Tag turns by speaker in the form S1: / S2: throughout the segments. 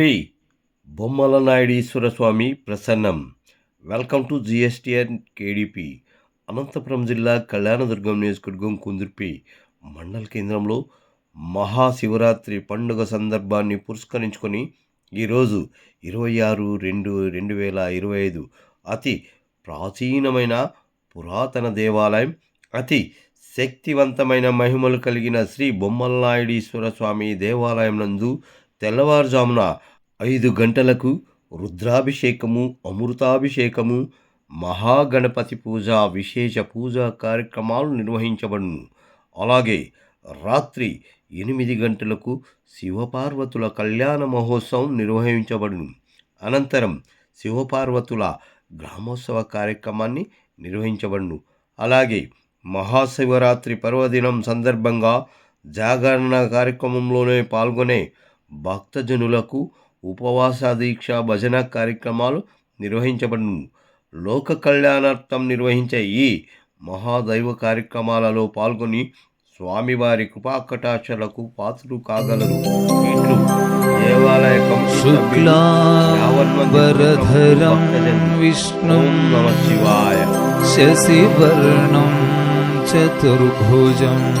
S1: శ్రీ బొమ్మల నాయుడీశ్వర స్వామి ప్రసన్నం. Welcome to GSTN KDP. Anantapuram జిల్లా కళ్యాణదుర్గం నియోజకవర్గం కుందుర్పి మండల కేంద్రంలో మహాశివరాత్రి పండుగ సందర్భాన్ని పురస్కరించుకొని ఈరోజు ఇరవై ఆరు రెండు రెండు వేల ఇరవై ఐదు అతి ప్రాచీనమైన పురాతన దేవాలయం అతి శక్తివంతమైన మహిమలు కలిగిన శ్రీ బొమ్మలనాయుడీశ్వర స్వామి దేవాలయం నందు తెల్లవారుజామున ఐదు గంటలకు రుద్రాభిషేకము అమృతాభిషేకము మహాగణపతి పూజ విశేష పూజా కార్యక్రమాలు నిర్వహించబడును. అలాగే రాత్రి ఎనిమిది గంటలకు శివపార్వతుల కళ్యాణ మహోత్సవం నిర్వహించబడును. అనంతరం శివపార్వతుల గ్రామోత్సవ కార్యక్రమాన్ని నిర్వహించబడును. అలాగే మహాశివరాత్రి పర్వదినం సందర్భంగా జాగరణ కార్యక్రమంలోనే పాల్గొనే భక్తజనులకు ఉపవాస దీక్ష భజన కార్యక్రమాలు నిర్వహించబడును. లోక కళ్యాణార్థం నిర్వహించే ఈ మహాదైవ కార్యక్రమాలలో పాల్గొని స్వామివారి కృపాకటాక్షలకు పాత్రలు కాగలరు. ఇట్లు దేవాలయ
S2: విష్ణుం
S1: నమ శివాయ.
S2: శశివర్ణం చతుర్భుజం.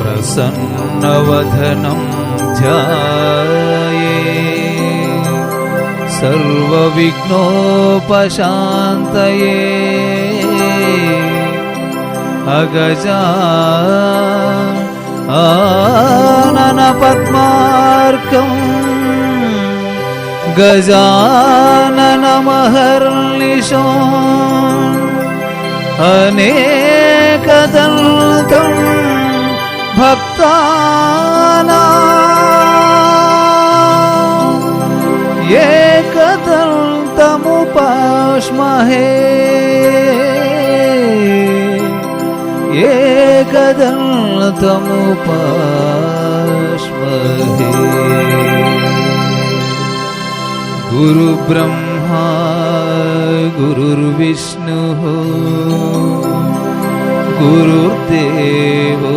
S2: प्रसन्नवधनं ध्याये। सर्वविघ्नोपशान्तये। अगजा आनन गजाननमहर्निशो अनेकदन्तम् भक्तानाेकदल् तमुपस्महे एकदल् गुरुब्रह्मा गुरुर्विष्णुः गुरुर्देवो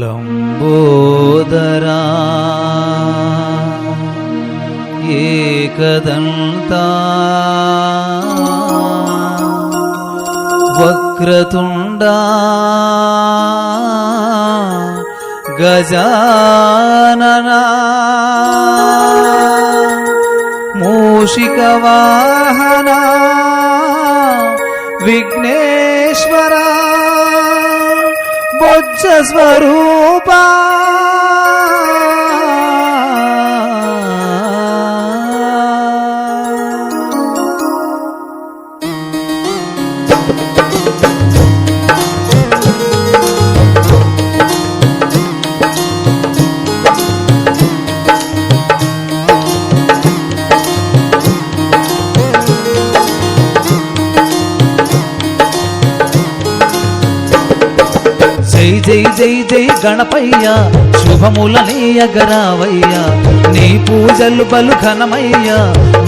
S2: लम्बोदरा एकदन्ता वक्रतुण्डा गजानना मूषिकवाहना विघ्नेश्वरा మోక్ష స్వరూపా. జై జై జై జై గణపయ్య శుభముల నీయగరావయ్య నీ పూజలు బలు ఘనమయ్యా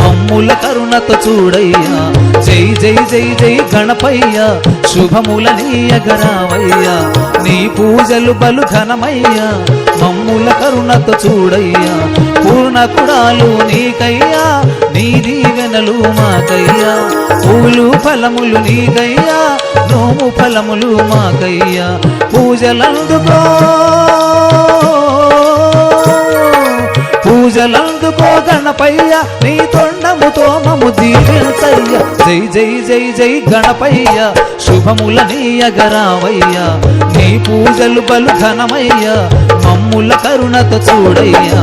S2: మమ్ముల కరుణతో చూడయ్యా. జై జై జై జై గణపయ్య శుభముల నీయగరావయ్య నీ పూజలు బలు ఘనమయ్యా మమ్ముల కరుణతో చూడయ్యా. పూర్ణ కుడాలు నీకయ్యా. నీ దీవెనలు మాకయ్యా. పూలు ఫలములు నీకయ్యా. నోము ఫలములు మాకయ్యా. పూజలందుకో పూజలందుకో గణపయ్య నీ తొండముతో మము దీవించయ్య జై జై జై జై గణపయ్య శుభముల నీయగరావయ్య. నీ పూజలు బలు ఘనమయ్య మమ్ముల కరుణత చూడయ్యా.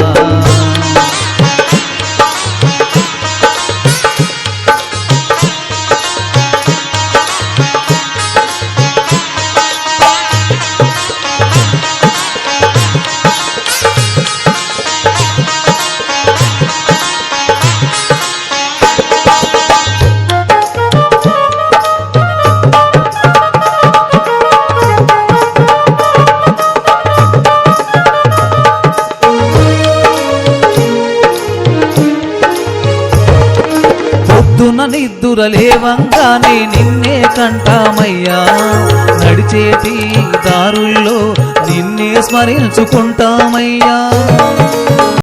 S2: పొద్దున నిద్దురలేవంగానే నిన్నే కంటామయ్యా. నడిచేటి దారుల్లో నిన్నే స్మరించుకుంటామయ్యా.